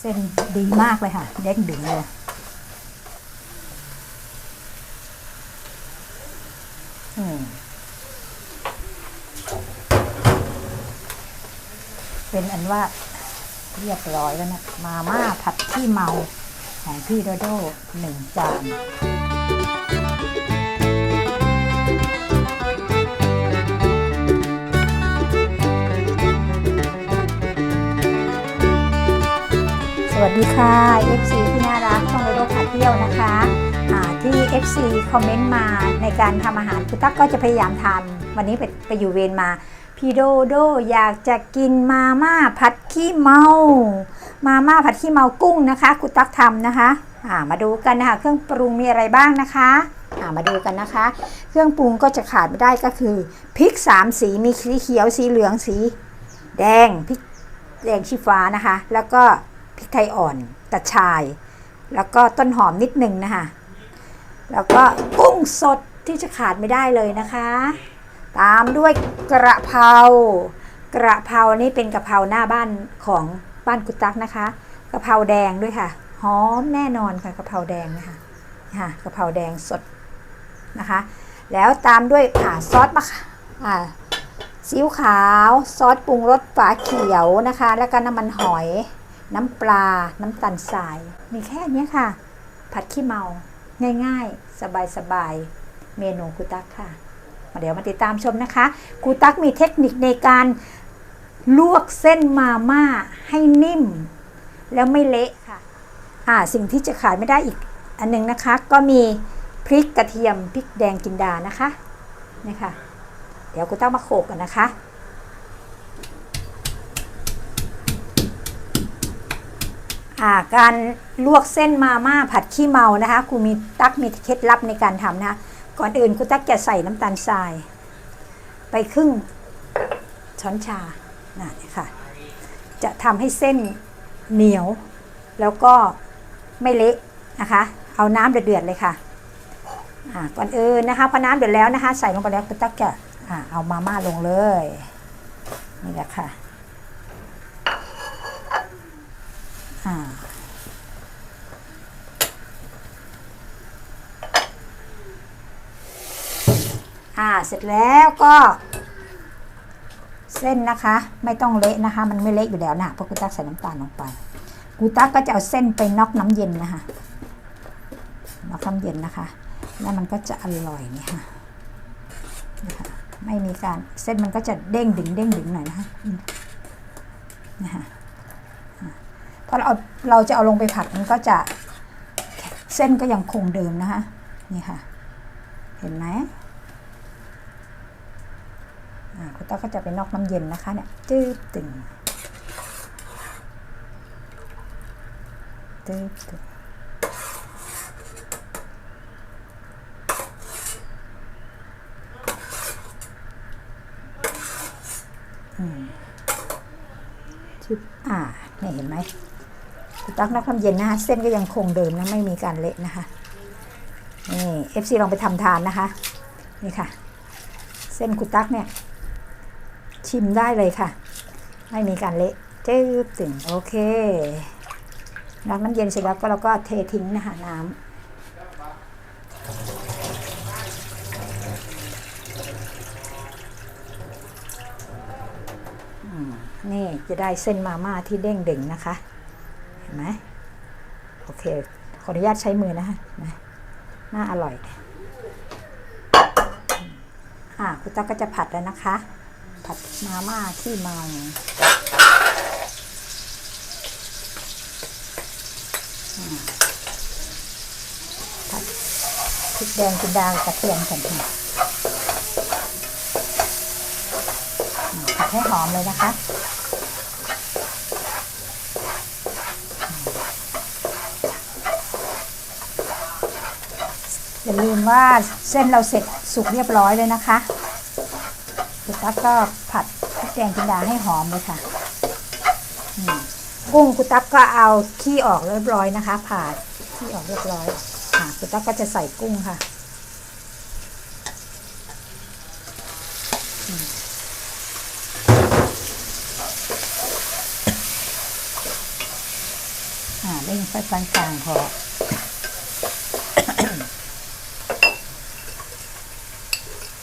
เส้นดีมากเลยค่ะ เด้งดึงเลยอืมเป็นอันว่าเรียบร้อยแล้วนะ มาม่าผัดที่เมาของพี่โดโดหนึ่งจาน วัสดีค่ะ FC ที่น่ารักช่องโดโดพาเที่ยวนะคะอ่าที่ FC คอมเมนต์มาในการทำอาหารคุณตั๊กก็จะพยายามทำวันนี้ไปไปอยู่เวรมา พี่โดโดอยากจะกินมาม่าผัดขี้เมา มาม่าผัดขี้เมากุ้งนะคะคุณตั๊กทำนะคะมาดูกันนะคะเครื่องปรุงมีอะไรบ้างนะคะามาดูกันนะคะ เครื่องปรุงก็จะขาดไม่ได้ก็คือพริกสามสีมีสีเขียวสีเหลืองสี แดงพริกแดงชี้ฟ้านะคะ แล้วก็ พริกไทยอ่อนกระชาย แล้วก็ต้นหอมนิดหนึ่งนะคะแล้วก็กุ้งสดที่จะขาดไม่ได้เลยนะคะ ตามด้วยกระเพรากระเพรานี่เป็นกะเพราหน้าบ้านของบ้านกุตักนะคะกะเพราแดงด้วยค่ะหอมแน่นอนค่ะกะเพราแดงนะคะค่ะกะเพราแดงสดนะคะ แล้วตามด้วยอ่าซอสมะอ่าซีอิ๊วขาว ซอสปรุงรสฝาเขียวนะคะ แล้วก็น้ำมันหอย น้ำปลา น้ำตาลทราย มีแค่เนี้ยค่ะ ผัดขี้เมา ง่ายๆ สบายๆ เมนูกูตักค่ะมาเดี๋ยวมาติดตามชมนะคะกูตักมีเทคนิคในการลวกเส้นมาม่าให้นิ่ม แล้วไม่เละค่ะอ่าสิ่งที่จะขาดไม่ได้อีกอันหนึงนะคะ ก็มีพริกกระเทียมพริกแดงจินดานะคะนี่ค่ะ เดี๋ยวกูต้องมาโขกกันนะคะ อ่า การลวกเส้นมาม่าผัดขี้เมานะคะครูมีตักมีเคล็ดลับในการทำนะคะก่อนอื่นครูตักจะใส่น้ำตาลทราย ไปครึ่งช้อนชานะนี่ค่ะ จะทำให้เส้นเหนียว แล้วก็ไม่เละนะคะ เอาน้ำเดือดๆเลยค่ะก่อนอื่นนะคะพอน้ำเดือดแล้วนะคะ ใส่ลงไปแล้วคุณตั๊กจะอ่าเอามาม่าลงเลย นี่แหละค่ะ อ่าอ่า เสร็จแล้วก็ เส้นนะคะ ไม่ต้องเละนะคะ มันไม่เละอยู่แล้วนะเพราะคุณตั๊กใส่น้ำตาลลงไปกูตักก็จะเอาเส้นไปน็อกน้ำเย็นนะคะน็อกน้ำเย็นนะคะ แล้วมันก็จะอร่อยเนี่ยค่ะนะคะไม่มีการเส้นมันก็จะเด้งดึงเด้งดึงหน่อยนะคะนะคะ พอเราเอาเราจะเอาลงไปผัดมันก็จะเส้นก็ยังคงเดิมนะคะนี่ค่ะ เห็นไหมอ่าคุณต้าก็จะไปนอกน้ำเย็นนะคะเนี่ยจืดตึงจืดตึงชิบอ่าเนี่ยเห็นไหม ตักนักทำเย็นนะคะ เส้นก็ยังคงเดิมนะไม่มีการเละนะคะ นี่เอฟซีลองไปทำทานนะคะ นี่ค่ะ เส้นกุตักเนี่ย ชิมได้เลยค่ะ ไม่มีการเละเจ๊บถึงโอเครักน้ำเย็นเสร็จแล้วก็เราก็เททิ้งนะคะน้ำนี่จะได้เส้นมาม่าที่เด้งเดึงนะคะ ห็นไหมโอเค ขออนุญาตใช้มือนะคะนะน่าอร่อย อ่าคุณตั๊กก็จะผัดแล้วนะคะ ผัดมาม่าที่เมาอ่าผัดพริกแดงจินดากระเทียมกันค่ะผัดให้หอมเลยนะคะ อย่า ลืมว่าเส้นเราเสร็จสุกเรียบร้อยเลยนะคะคุณตั๊กก็ผัดพริกแกงจินดาให้หอมเลยค่ะกุ้งคุณตั๊กก็เอาขี้ออกเรียบร้อยนะคะผ่าขี้ออกเรียบร้อยอ่าคุณตั๊กก็จะใส่กุ้งค่ะอ่าเร่งไฟปานกลางพอ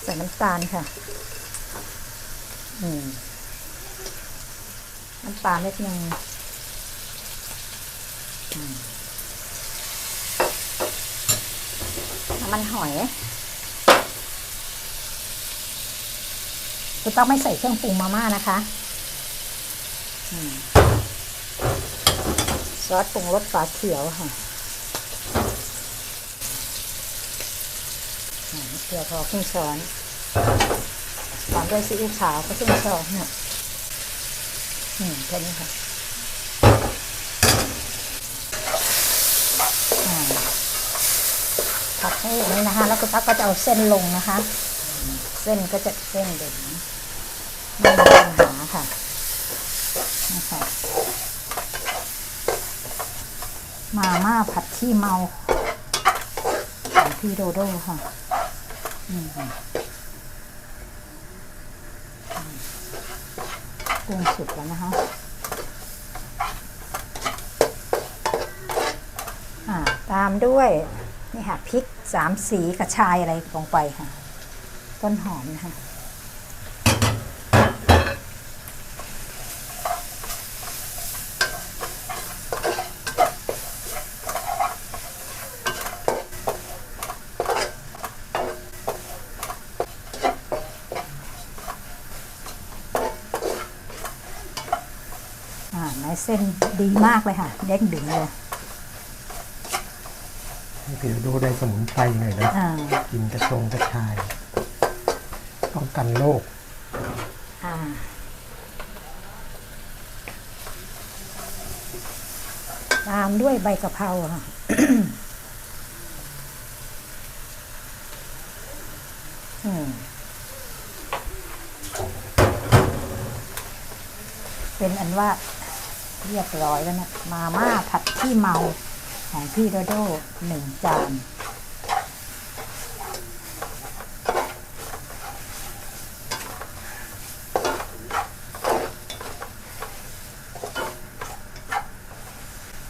ใส่น้ำตาลค่ะอืมน้ำปลาเม็ดหนึ่งอืมน้ำมันหอยคุณต้องไม่ใส่เครื่องปรุงมาม่านะคะอืมซอสปรุงรสฝาเขียวค่ะเกลือพอครึ่งช้อน ตามด้วยซีอิ๊วขาวก็ครึ่งชอนเนี่ยอืมแค่นี้ค่ะอ่าผัดให้อย่างนี้นะคะ แล้วคุณตั๊กก็จะเอาเส้นลงนะคะ เส้นก็จะเส้นเด่นไม่มีปัญหาค่ะนะคะมาม่าผัดขี้เมาของพี่โดโด้ค่ะ อืม ปรุงสุกแล้วนะคะอ่าตามด้วยนี่ค่ะพริกสามสีกระชายอะไรลงไปค่ะ ต้นหอมนะคะ อ่าไม้เส้น ดีมากเลยค่ะ เด้งดึงเลยให้พี่ดูได้สมุนไพรหน่อยนะอ่ากินกระชงกระชายป้องกันโรคอ่าตามด้วยใบกะเพราค่ะ อืมเป็นอันว่า เรียบร้อยแล้วนะ มาม่าผัดขี้เมาของพี่โดโดหนึ่งจาน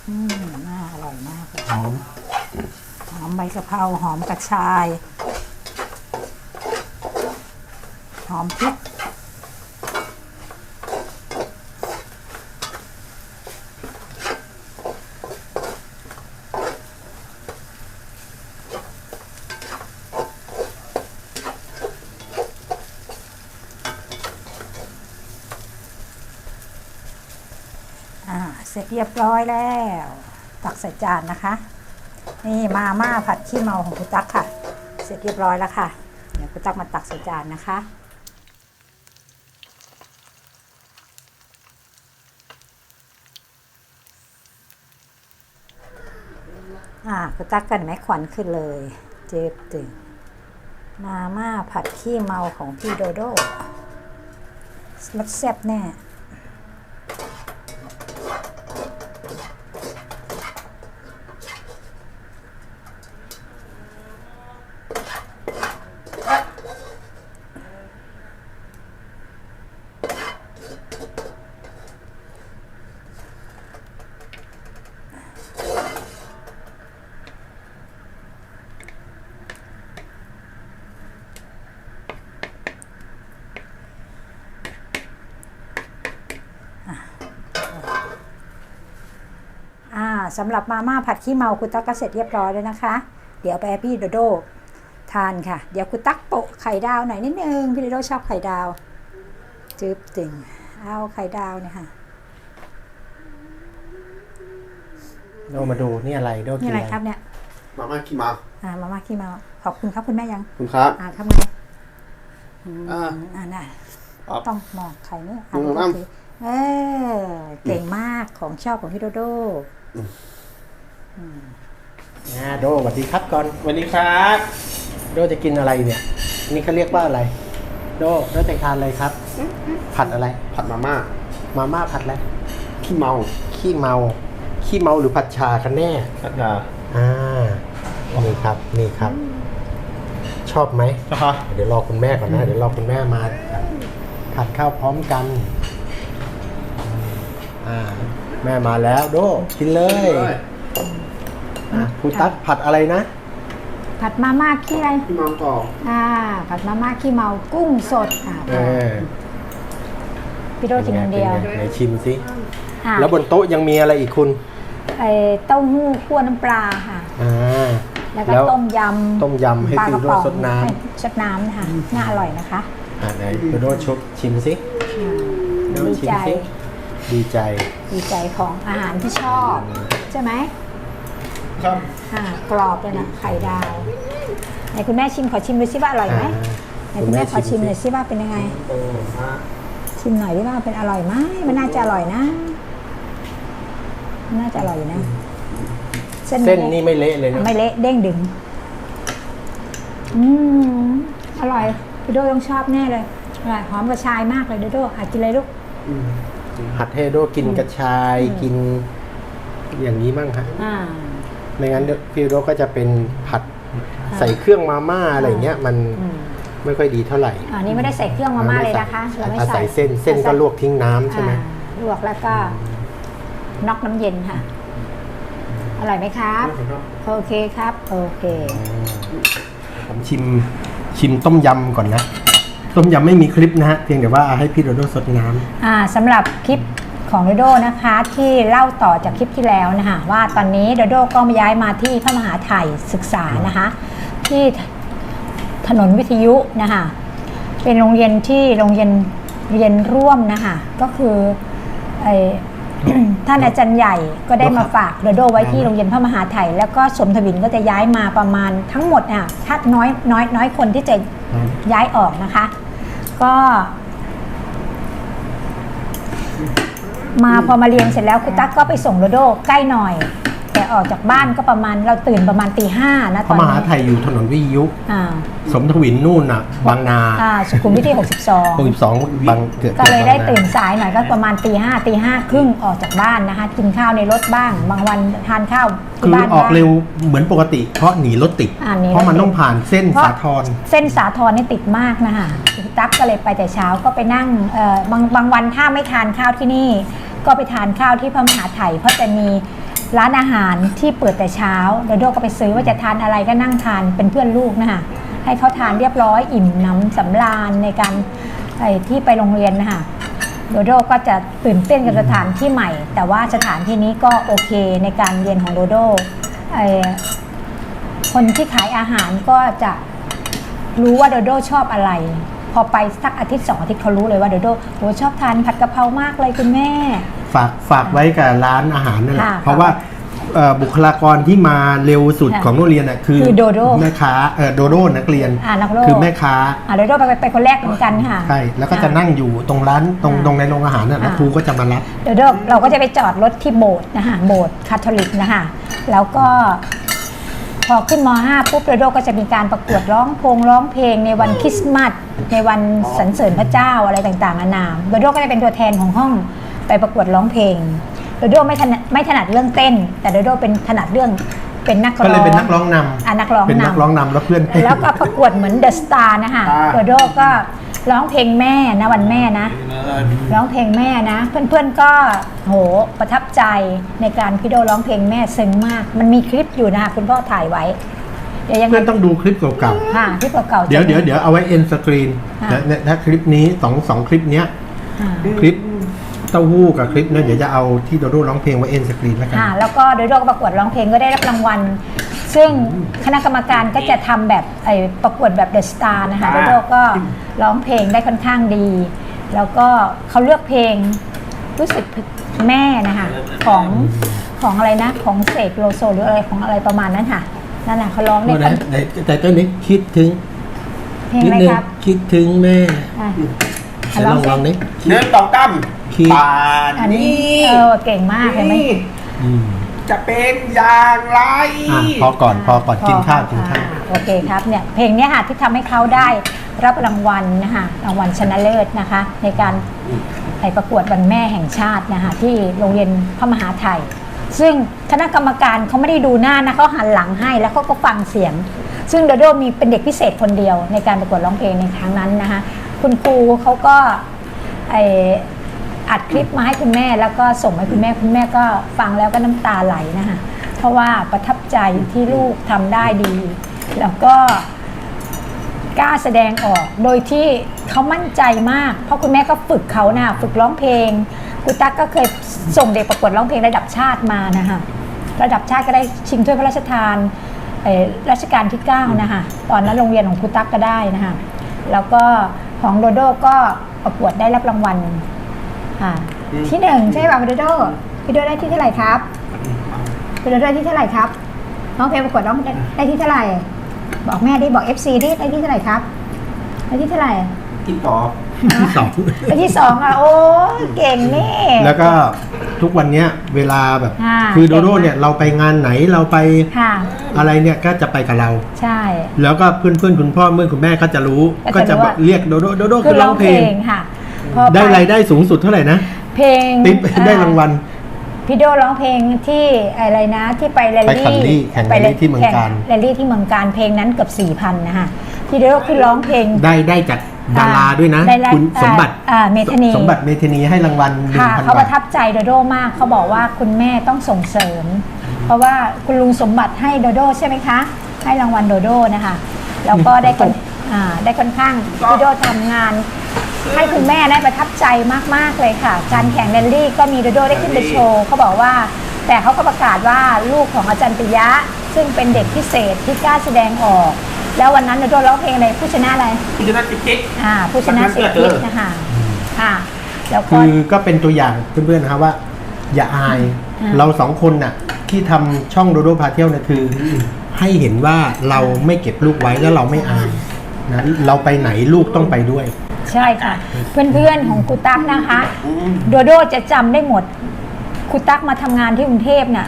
อืมน่าอร่อยมากเลยหอมหอมใบกะเพราหอมกระชาย หอมพริก อ่า เร็จเรียบร้อยแล้ว ตักใส่จานนะคะ นี่มาม่าผัดขี้เมาของคุณตั๊กค่ะ เสร็จเรียบร้อยแล้วค่ะ เดี๋ยวคุณตั๊กมาตักใส่จานนะคะอ่าคุณตั๊กกันไหมขวัญขึ้นเลย เจ็บตึงมาม่าผัดขี้เมาของพี่โดโดรสแซ่บแน่ อ่า สำหรับมาม่าผัดขี้เมาคุณตั๊กก็เสร็จเรียบร้อยแล้วนะคะ เดี๋ยวไปให้พี่โดโดทานค่ะ เดี๋ยวคุณตั๊กโปะไข่ดาวหน่อยนิดนึงพี่โดโดชอบไข่ดาวจึ๊บติ่งเอาไข่ดาวเนี่ยค่ะโดมาดูนี่อะไรโดกินี่นอะไรอะไรครับเนี่ยมาม่าขี้เมาอ่ามาม่าขี้เมาขอบคุณครับคุณแม่ยัง คุณครับ อ่าทำไงอืมอ่าอ่าน่ะครับต้องมองไข่เนี่ยอืมอ่าอืมโอเคเออเก่งมากของชอบของพี่โดโด อ่าโดสวัสดีครับก่อน สวัสดีครับ โดจะกินอะไรเนี่ย นี่เขาเรียกว่าอะไร โดโดจะทานอะไรครับ ผัดอะไร ผัดมาม่า มาม่าผัดอะไร ขี้เมา ขี้เมา ขี้เมาหรือผัดชากันแน่ ผัดดาอ่า นี่ครับ นี่ครับ ชอบไหมจ้าคะเดี๋ยวรอคุณแม่ก่อนนะ เดี๋ยวรอคุณแม่มาทานข้าวพร้อมกัน อ่า แม่มาแล้วโดกินเลยเลยอะครูตั๊กผัดอะไรนะ ผัดมาม่าขี้อะไรขี้เมาต่ออ่าผัดมาม่าขี้เมากุ้งสดอ่าเออพี่โดกินคนเดียวป็นไงไหนชิมสิอ่าแล้วบนโต๊ะยังมีอะไรอีกคุณไอ้เต้าหู้คั่วน้ำปลาค่ะ อ่า แล้วก็ต้มยำต้มยำให้ปลาพี่กระโดป๋องสดน้ให้สดน้ำนะคะน่าอร่อยนะคะำอ่าไหนพี่โดชกชิมสิอ่าโดดีชิมใจ สิ ดีใจ ดีใจของอาหารที่ชอบ ใช่ไหมครับอ่ากรอบเลยนะไข่ดาวไหนคุณแม่ชิมขอชิมดูซิว่าอร่อยไหมอ่าไหนคุณแม่ขอชิมหน่อยซิว่าเป็นยังไงโอ้ฮะชิมหน่อยดิว่าเป็นอร่อยไหมมันน่าจะอร่อยนะมันน่าจะอร่อยอยู่นะเส้นนี่ไม่เละเลยนะไม่เละเด้งดึง อืมอร่อยพี่โดต้องชอบแน่เลยอร่อยหอมกระชายมากเลยโดโดอากินเลยลูกอืม หัดให้โดกินกระชายกินอย่างนี้มั่งฮะอ่า ไม่งั้นเดี๋ยวพี่โดก็จะเป็นผัดใส่เครื่องมาม่าอะไรเงี้ยมันอืมไม่ค่อยดีเท่าไหร่อันนี้ไม่ได้ใส่เครื่องมาม่าเลยนะคะ เราไม่อาใส่ศัยเส้นเส้นก็ลวกทิ้งน้ำใช่ไหมอ่าลวกแล้วก็น็อกน้ำเย็นค่ะ อร่อยไหมครับครับโอเคครับ โอเค ผมชิมชิมต้มยำก่อนนะ ต้มยำไม่มีคลิปนะฮะเพียงแต่ว่าให้พี่โดโดสดน้ำอ่าสำหรับคลิปของโดโดนะคะที่เล่าต่อจากคลิปที่แล้วนะคะว่าตอนนี้โดโดก็มาย้ายมาที่พระมหาไทยศึกษานะคะที่ถนนวิทยุนะคะเป็นโรงเรียนที่โรงเรียนเรียนร่วมนะคะก็คือไอท่านอาจารย์ใหญ่ก็ได้มาฝากโดโดไว้ที่โรงเรียนพระมหาไทยแล้วก็สมทวินก็จะย้ายมาประมาณทั้งหมดอะถ้าน้อยน้อยน้อยคนที่จะย้ายออกนะคะ ก็ มาพอมาเรียนเสร็จแล้วคุณตั๊กก็ไปส่งโดโดใกล้หน่อย แต่ออกจากบ้านก็ประมาณเราตื่นประมาณตีห้านะพตอระนมนี้หาไทยอยู่ถนนวิทยุ อ่าสมทวินนู่นน่ะ บางนาอ่าสุขุมวิทที่ 62บางเกิด62ก็เลยได้ตื่นสายหน่อยก็ประมาณตีห้าตีห้าครึ่งออกจากบ้านนะคะ กินข้าวในรถบ้าง บางวันทานข้าวคืที่อบ้านออกบ้าง เร็วเหมือนปกติ เพราะหนีรถติด อ่าหนีรถติด เพราะมันต้องผ่านเส้นเพราะสาทร เส้นสาทรนี่ติดมากนะคะคุณตั๊กก็เลยไปแต่เช้าก็ไปนั่งเอ่อบางบางวันถ้าไม่ทานข้าวที่นี่ ก็ไปทานข้าวที่พระมหาไทยเพราะจะมี ร้านอาหารที่เปิดแต่เช้าโดโดก็ไปซื้อว่าจะทานอะไรก็นั่งทานเป็นเพื่อนลูกนะคะให้เขาทานเรียบร้อยอิ่มน้ำสำราญในการไอที่ไปโรงเรียนนะคะโดโดก็จะตื่นเต้นกับสถานที่ใหม่ แต่ว่าสถานที่นี้ก็โอเคในการเรียนของโดโดไอคนที่ขายอาหารก็จะรู้ว่าโดโดชอบอะไร พอไปสักอาทิตย์สองอาทิตย์เขารู้เลยว่าโดโดโหชอบทานผัดกะเพรามากเลยคุณแม่ ฝากฝากไว้กับร้านอาหารนั่นแหละค่ะเพราะว่าเอ่อบุคลากรที่มาเร็วสุดค่ะของโรงเรียนน่ะคือคือโดโดแม่ค้าเออโดโดนักเรียนอ่านักโลคือแม่ค้าอ่าโดโดไปไปไปคนแรกเหมือนกันค่ะ ใช่แล้วก็จะนั่งอยู่ตรงร้านตรงอ่าตรงในโรงอาหารน่ะแล้วอ่าครูก็จะมารับโดโดเราก็จะไปจอดรถที่โบสถ์นะคะโบสถ์คาทอลิกนะคะแล้วก็ พอขึ้นม .5 ปุ๊บโดโดก็จะมีการประกวดร้องพงร้องเพลงในวันคริสต์มาสในวันสรรเสริญพระเจ้าอะไรต่างๆนานาโดโดก็จะเป็นตัวแทนของห้อง ไปประกวดร้องเพลงโดโดไม่ถนัดไม่ถนัดเรื่องเต้น แต่โดโดเป็นถนัดเรื่องเป็นนักร้องก็เลยเป็นนักร้องนำอะนักร้องเป็นนักร้องนำนำแล้วเพื่อนเต้นแล้วก็ประกวดเหมือนเดอะสตาร์นะคะอ่าโดโดก็ร้องเพลงแม่นะวันแม่นะ ร้องเพลงแม่นะ เพื่อนๆก็โหประทับใจในการพี่โดร้องเพลงแม่ซึ้งมาก มันมีคลิปอยู่นะคะคุณพ่อถ่ายไว้เดี๋ยวยังไงเพื่อนต้องดูคลิปเก่าค่ะคลิปเก่าๆๆเดี๋ยวจะมีเดี๋ยวเดี๋ยวเอาไว้เอ็นสกรีนค่ะถ้าคลิปนี้สองสองคลิปเนี้ยอ่าคลิป เต้าหู้กับคลิปนั้นเดี๋ยวจะเอาที่โดโดร้องเพลงไว้เอ็นสกรีนแล้วกันค่ะแล้วก็โดยโดก็ประกวดร้องเพลงก็ได้รับรางวัล ซึ่งคณะกรรมการก็จะทำแบบไอ้ประกวดแบบเดอะสตาร์นะคะโดยโดก็ร้องเพลงได้ค่อนข้างดี แล้วก็เขาเลือกเพลงรู้สึกแม่นะคะของของอะไรนะของเสกโลโซหรืออะไรของอะไรประมาณนั้นค่ะนั่นแหละเขาร้องได้โน่นค่อนะนในแต่ต้นนี้คิดถึงเพลงนิอะดไรนึงครับคิดถึงแม่อะไหนลองลองสิ นี้เนื้อตองตั้ม คิดป่านอันนี้นี้เออเก่งมากเห็นไหม นี่อืมจะเป็นอย่างไร อะพอก่อนพอก่อนกินข้าวกินข้าว อ่โอเคครับเนี่ยเพลงเนี้ยค่ะที่ทำให้เขาได้รับรางวัลนะคะรางวัลชนะเลิศนะคะ ในการไปประกวดวันแม่แห่งชาตินะคะที่โรงเรียนพระมหาไทย ซึ่งคณะกรรมการเขาไม่ได้ดูหน้านะเขาหันหลังให้แล้วเขาก็ฟังเสียง ซึ่งโดโดมีเป็นเด็กพิเศษคนเดียวในการประกวดร้องเพลงในครั้งนั้นนะคะคุณครูเขาก็ไอ อัดคลิปมาให้คุณแม่แล้วก็ส่งให้คุณแม่คุณแม่ก็ฟังแล้วก็น้ำตาไหลนะคะเพราะว่าประทับใจที่ลูกทำได้ดี แล้วก็กล้าแสดงออกโดยที่เขามั่นใจมาก เพราะคุณแม่ก็ฝึกเขานะฝึกร้องเพลงคุณตั๊กก็เคยส่งเด็กประกวดร้องเพลงระดับชาติมานะคะระดับชาติก็ได้ชิงถ้วยพระราชทานรัชกาลที่9นะคะตอนนั้นโรงเรียนของคุณตั๊กก็ได้นะคะแล้วก็ของโดโดก็ประกวดได้รับรางวัล ค่ะที่หนึ่งใช่ป่ะพี่โดโดพี่โดโดได้ที่เท่าไหร่ครับพี่โดโดได้ที่เท่าไหร่ครับร้องเพลงประกวดร้องได้ได้ที่เท่าไหร่ บอกแม่ดิบอก FC ดิได้ที่เท่าไหร่ครับได้ที่เท่าไหร่กินต่อที่สองได้ที่สองอะโอ้เก่งนี่แล้วก็ทุกวันเนี้ยเวลาแบบค่ะคือโดโดเก่งมากเนี่ยเราไปงานไหนเราไปค่ะอะไรเนี่ยก็จะไปกับเรา ใช่ แล้วก็เพื่อนเพื่อนๆคุณพ่อเมื่อนคุณแม่ก็จะรู้ ก็ก็จะจะรู้บอกว่าเรียกโดโดโดโดคืคืออร้ร้อองงเพเพลลงงค่ะ พอไปได้รายได้สูงสุดเท่าไหร่นะ เพลงติ๊บอ่ได้รางวัล พี่โดร้องเพลงที่อะไรนะที่ไปแรลไปลี่แข่งลี่แข่งแรลลี่ที่เมืองการแรลลี่ที่เมืองการเพลงนั้นเกือบสี่พันนะคะพี่โดคือร้องเพลงได้ได้จากดาราด้วยนะได้ได้คุณสมบัติอ่าเมธานีสมบัติเมธานีให้รางวัลหนึ่งค่ะพันเขาปบาระททับใจโดโดมากเขาบอกว่าคุณแม่ต้องส่งเสริม เพราะว่าคุณลุงสมบัติให้โดโดใช่ไหมคะ ให้รางวัลโดโดนะคะแล้วก็ได้คนอ่าได้ค่อนข้างพี่โดทำงาน ให้คุณแม่ได้ประทับใจมาก ๆ เลยค่ะ การแข่งแรลลี่ก็มีโดโดได้ขึ้นไปโชว์เขาบอกว่า แต่เขาก็ประกาศว่าลูกของอาจารย์ปิยะ ซึ่งเป็นเด็กพิเศษที่กล้าแสดงออก แล้ววันนั้นโดโดร้องเพลงอะไรผู้ชนะอะไรคุณจะน่าจิกกิ๊กอ่าผู้ชนะเสียงพิษนะคะค่ะแล้วก็คือก็เป็นตัวอย่างเพื่อนๆนะครับว่า อย่าอายอ่าเราสองคนน่ะ ที่ทำช่องโดโดพาเที่ยวเนี่ยคือ ให้เห็นว่าเราไม่เก็บลูกไว้แล้วเราไม่อายนะเราไปไหนลูกต้องไปด้วย ใช่ค่ะ เพื่อนๆของครูตั๊กนะคะ โดโดจะจำได้หมดครูตั๊กมาทำงานที่กรุงเทพเนี่ย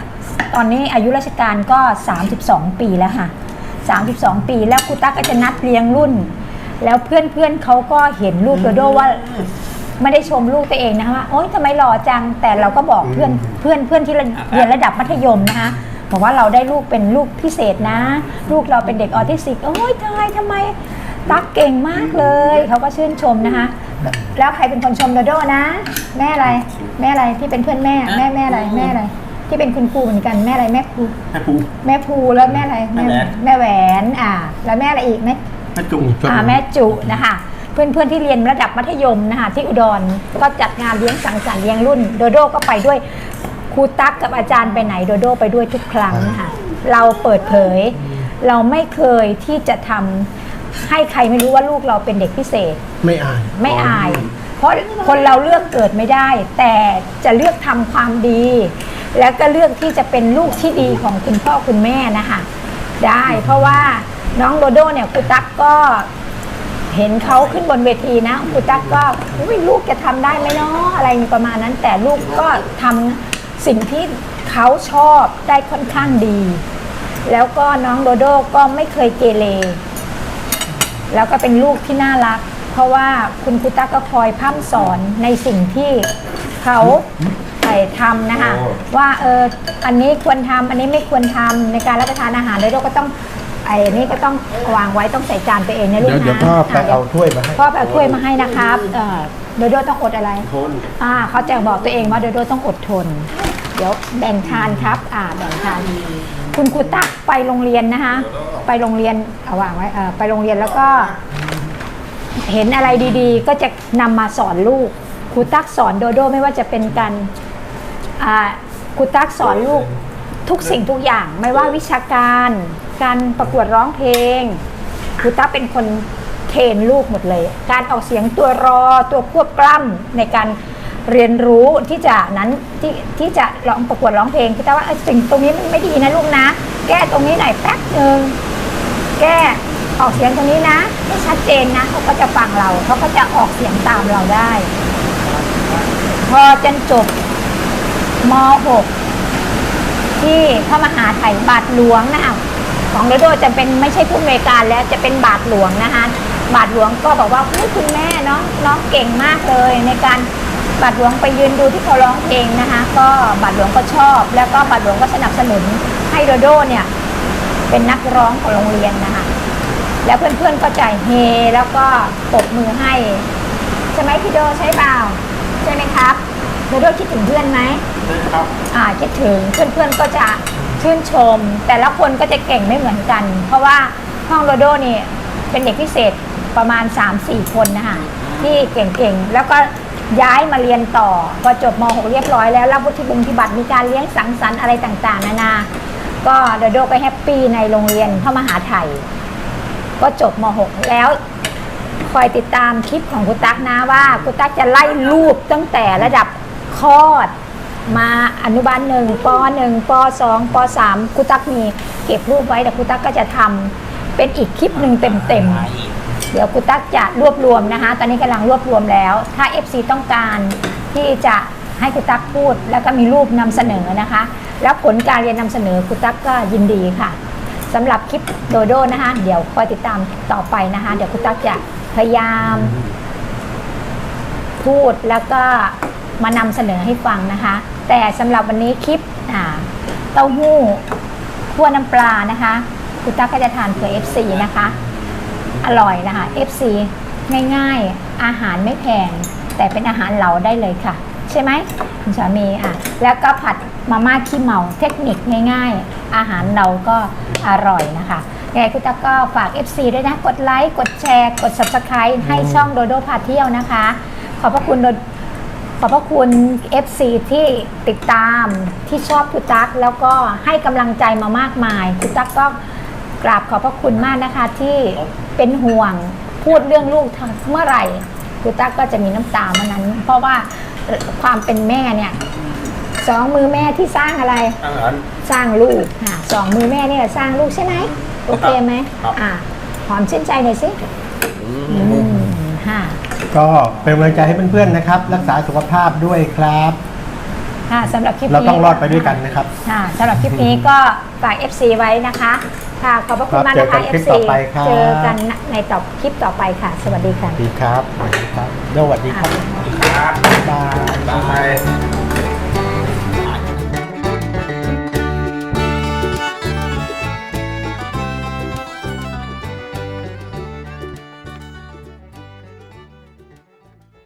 ตอนนี้อายุราชการก็ 32 ปีแล้วค่ะ 32 ปีแล้วครูตั๊กก็จะนัดเลี้ยงรุ่น แล้วเพื่อนๆเขาก็เห็นลูกโดโดว่า ไม่ได้ชมลูกตัวเองนะคะว่าโอ๊ยทำไมหล่อจังแต่เราก็บอกเพื่อนเพื่อนเพื่อนที่เรียนระดับมัธยมนะคะบอกว่าเราได้ลูกเป็นลูกพิเศษนะ ลูกเราเป็นเด็กออทิสติกโอ๊ยทำไมทำไม ตักเก่งมากเลย เขาก็ชื่นชมนะคะ แล้วใครเป็นคนชมโดโดนะ แม่อะไรแม่อะไรที่เป็นเพื่อนแม่แม่แม่อะไรแม่อะไร ที่เป็นคุณครูเหมือนกันแม่อะไรแม่ครูแม่ปูแม่ภูแล้วแม่อะไรแม่แหวนแม่แหวนอ่า แล้วแม่อะไรอีกแม่แม่จุ่มอ่าแม่จุนะคะเพื่อนเพื่อนๆที่เรียนระดับมัธยมนะคะที่อุดรก็จัดงานเลี้ยงสังสรรค์เลี้ยงรุ่น โดโดก็ไปด้วยครูตั๊กกับอาจารย์ไปไหนโดโดไปด้วยทุกครั้งนะคะเราเปิดเผย เราไม่เคยที่จะทำ ให้ใครไม่รู้ว่าลูกเราเป็นเด็กพิเศษ ไม่อายไม่อาย เพราะคนเราเลือกเกิดไม่ได้ แต่จะเลือกทำความดี แล้วก็เลือกที่จะเป็นลูกที่ดีของคุณพ่อคุณแม่นะคะได้เพราะว่าน้องโดโดเนี่ยครูตั๊กก็เห็นเขาขึ้นบนเวทีนะครูตั๊กก็อุ๊ยลูกจะทำได้ไหมเนาะอะไรประมาณนั้น แต่ลูกก็ทำสิ่งที่เขาชอบได้ค่อนข้างดี แล้วก็น้องโดโดก็ไม่เคยเกเร แล้วก็เป็นลูกที่น่ารัก เพราะว่าคุณครูตั๊กก็คอยพร่ำสอนในสิ่งที่เขาใส่ทำนะคะโอ้ ว่าเอออันนี้ควรทำอันนี้ไม่ควรทำในการรับประทานอาหารโดยเราก็ต้องไอ้นี่ก็ต้องวางไว้ต้องใส่จานตัวเองนะลูกเดี๋ยวนะเดี๋ยวพ่อไปเอาถ้วยมาให้ พ่อไปเอาถ้วยมาให้นะครับเออโดโดต้องอดอะไร ทนอ่าเขาจะบอกตัวเองว่าโดโดต้องอดทน เดี๋ยวแบ่งทานครับ อ่าแบ่งทาน คุณครูตักไปโรงเรียนนะคะ ไปโรงเรียนเอาวางไว้เออไปโรงเรียนแล้วก็ เห็นอะไรดีๆ ก็จะนำมาสอนลูกครูตักสอนโดโดไม่ว่าจะเป็นการอ่าครูตักสอนลูกทุกสิ่งทุกอย่างไม่ว่าวิชาการ การประกวดร้องเพลงครูตักเป็นคนเทรนลูกหมดเลย การออกเสียงตัวรอตัวควบกล้ำในการ เรียนรู้ที่จะนั้นที่ที่จะร้องประกวดร้องเพลงครูตักว่าเอ้ยสิ่งตรงนี้มันไม่ดีนะลูกนะ แก้ตรงนี้หน่อยแป๊บหนึ่งแก้ออกเสียงตรงนี้นะไม่ชัดเจนนะเขาก็จะฟังเราเขาก็จะออกเสียงตามเราได้ พอจนจบม .6 ที่พระมหาไถ่บาทหลวงนะคะของโดโดจะเป็นไม่ใช่ผู้อำนวยการแล้วจะเป็นบาทหลวงนะคะบาทหลวงก็บอกว่าคุณแม่น้องน้องเก่งมากเลยในการ บาทหลวงไปยืนดูที่เขาร้องเพลงนะคะ ก็บาทหลวงก็ชอบ แล้วก็บาทหลวงก็สนับสนุนให้โดโดเนี่ยเป็นนักร้องของโรงเรียนนะคะ แล้วเพื่อนๆก็ใจเฮแล้วก็ปรบมือให้ ใช่ไหมพี่โดใช่เปล่าใช่ไหมครับโดโดคิดถึงเพื่อนไหมครับอ่าคิดถึงเพื่อนๆก็จะชื่นชม แต่ละคนก็จะเก่งไม่เหมือนกัน เพราะว่าห้องโดโดนี่เป็นเด็กพิเศษประมาณ 3-4 คนนะคะที่เก่งๆ แล้วก็ ย้ายมาเรียนต่อพอจบม .6 เรียบร้อยแล้วรับวุฒิบุญธิบัตรมีการเลี้ยงสังสรรค์อะไรต่างๆ นานา ก็โดโดก็แฮปปี้ในโรงเรียนพระมหาไทย ก็จบม .6 แล้วคอยติดตามคลิปของคุณตั๊กนะว่าคุณตั๊กจะไล่รูปตั้งแต่ระดับคลอด มาอนุบาลหนึ่งปหนึ่งปสองปสามคุณตั๊กมีเก็บรูปไว้แต่คุณตั๊กก็จะทำเป็นอีกคลิปหนึ่งเต็มๆ ดี๋ยวคุตั๊กจะรวบรวมนะคะ ตอนนี้กำลังรวบรวมแล้ว ถ้า FC ต้องการที่จะให้คุณตั๊กพูด แล้วก็มีรูปนำเสนอนะคะ แล้วผลการเรียนนำเสนอคุณตั๊กก็ยินดีค่ะสำหรับคลิปโดโดนะคะ เดี๋ยวคอยติดตามต่อไปนะคะ เดี๋ยวคุณตั๊กจะพยายาม พูดแล้วก็มานำเสนอให้ฟังนะคะ แต่สำหรับวันนี้คลิปอ่าเต้าหู้คั่วน้ำปลานะคะ คุณตั๊กก็จะทานเผื่อ FC นะคะ อร่อยนะคะ FC ง่ายๆ อาหารไม่แพง แต่เป็นอาหารเหลาได้เลยค่ะ ใช่ไหมคุณสามีอะแล้วก็ผัดมาม่าขี้เมาเทคนิคง่ายๆ อาหารเราก็อร่อยนะคะยังไงคุณตั๊กก็ฝาก FC ด้วยนะ กดไลค์กดแชร์กด Subscribe ให้ช่องโดโดพาเที่ยวนะคะ ขอบพระคุณโดขอบพระคุณ FC ที่ติดตามที่ชอบคุณตั๊กแล้วก็ให้กำลังใจมามากมายคุณตั๊กก็กราบขอบพระคุณมากนะคะที่ เป็นห่วงพูดเรื่องลูกทางเมื่อไหร่คุณตั๊กก็จะมีน้ำตาเมื่อนั้น เพราะว่าความเป็นแม่เนี่ยสองมือแม่ที่สร้างอะไร อาหาร สร้างลูกค่ะสองมือแม่เนี่ยสร้างลูกใช่ไหมโอเคไหมครับ อ่าหอมชื่นใจหน่อยสิอืมค่ะก็เป็นกำลังใจให้เพื่อนๆนะครับ รักษาสุขภาพด้วยครับ ค่ะสำหรับคลิปนี้เราต้องรอดไปด้วยกันนะครับ ค่ะสำหรับคลิปนี้ก็ฝาก FC ไว้นะคะ ค่ะ ขอบพระคุณมากเจอนะกัคะนคลิป FC ต่อไปครับ เจอกันในต่อคลิปต่อไปค่ะ สวัสดีค่ะสวัสดีครับสวัสดีครับสวัสดีครับครับบ๊ายบาย บาย